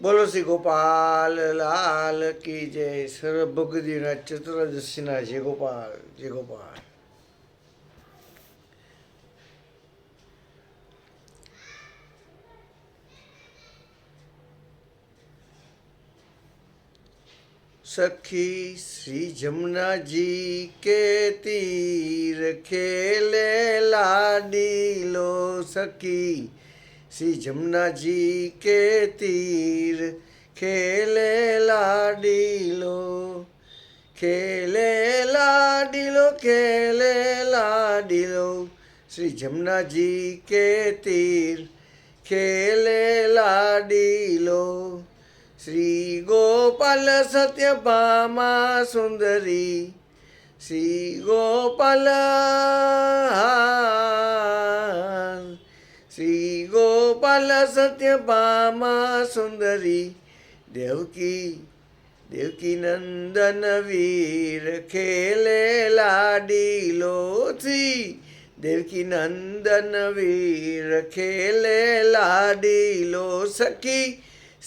બોલો શ્રી ગોપાલ લાલ કી જય સર્વ ભગદીના ચતુર્દશીના જય ગોપાલ જય ગોપાલ सखी श्री जमुना जी के तीर खेले लाडी लो सखी श्री जमुना जी के तीर खेले लाडिलो खेले लाडिलो खेले लाडिलो श्री जमुना जी के तीर खेले लाडिलो श्री गोपाल सत्य भामा सुंदरी, श्री गोपाल श्री गो गोपाल सत्य पामा सुंदरी, देवकी देवकी नंदन वीर खेले लाडीलो थी देवकी नंदन वीर खेले लाडीलो सखी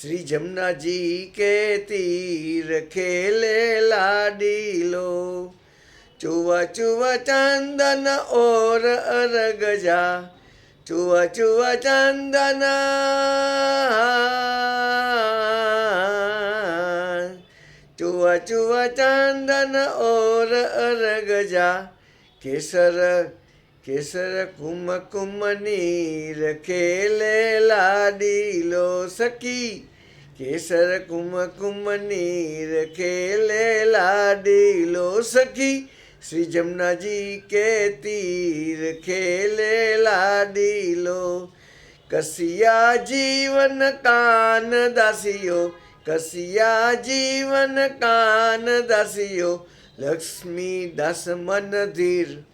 श्री जमुना जी के तीर खेले लाडी लो। चुवा चुवा चंदन और अरग जा ચુવ ચુવ ચંદન. ચુવ ચુવ ચંદન ઓર અરગજા. કેસર કેસર કુમ કુમની રખેલે લાડીલો સખી. કેસર કુમ કુમની રખેલે લાડીલો સખી. लाडीलो श्री जमुना जी के तीर खेले लाडीलो कसिया जीवन कान दासियो, कसिया जीवन कान दासियो, लक्ष्मी दस मन धीर।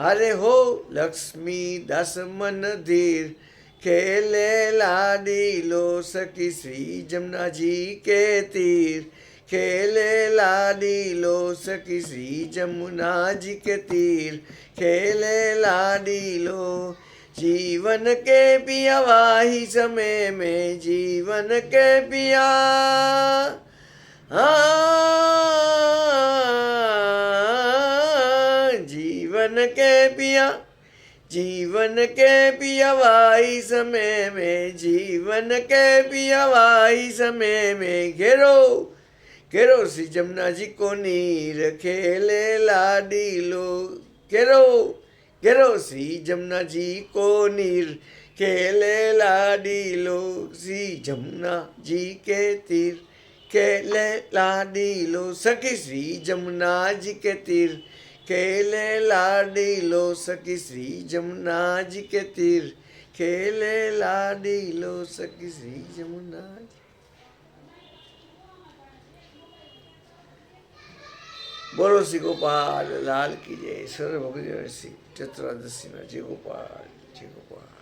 हरे हो लक्ष्मी दस मन धीर, खेले लाडी लो सखी श्री जमुना जी के तीर। खेले लाडी लो सखी श्री जमुना जी के तीर। खेले लाडी लो जीवन के पिया वाही समय में जीवन के पिया हाँ, जीवन के पिया जीवन के पियावाई समय में जीवन के पियावाई समय में घेरो। घेरो श्री जमुना जी को नीर खेले लाडी लो। घेरो घेरो श्री जमुना जी को नीर खेले लाडी लो। श्री जमुना जी के तीर खेले लाडी लो। सखी श्री जमुना जी के तीर खेले लाडी लो। सखी श्री जमुना जी બોલો શ્રી ગોપાલ લાલ કી જય સર્વ ભગવાન શ્રી ચતુર્દશી જય ગોપાલ જય ગોપાલ